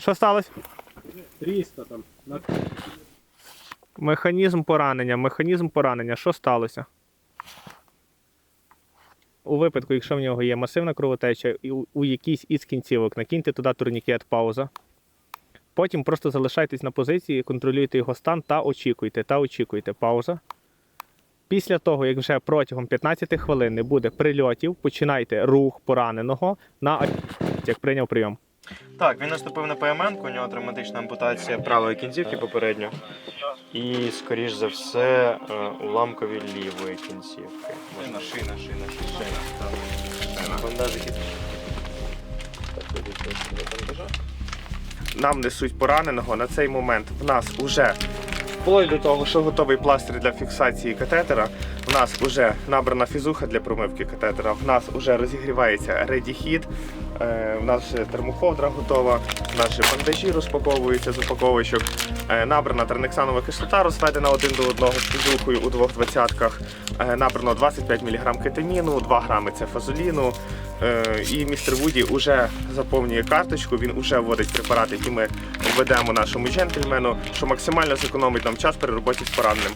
Що сталося? 300 там. Механізм поранення, механізм поранення. Що сталося? У випадку, якщо в нього є масивна кровотеча і у, у якійсь із кінцівок, накиньте туди турнікет, пауза. Потім просто залишайтесь на позиції, контролюйте його стан та очікуйте, та очікуйте. Пауза. Після того, як вже протягом 15 хвилин не буде прильотів, починайте рух пораненого на як прийняв прийом. Так, він наступив на ПМН, у нього травматична ампутація правої кінцівки попередньо. І, скоріш за все, е, уламкові лівої кінцівки. Можна шина, шина, шина. Бандажики. Нам несуть пораненого. На цей момент в нас уже вплоть до того, що готовий пластир для фіксації катетера. В нас вже набрана фізуха для промивки катетера. В нас вже розігрівається редіхід. В нас вже термоковдра готова. Наші бандажі розпаковуються з упаковочок. Е, набрана тернексанова кислота, розведена один до одного з фізухою у двох двадцятках. Е, набрано 25 мг кетаміну, 2 грами цефазоліну. Е, І містер Вуді вже заповнює карточку, він вже вводить препарати, які ми введемо нашому джентльмену, що максимально зекономить нам час при роботі з пораненим.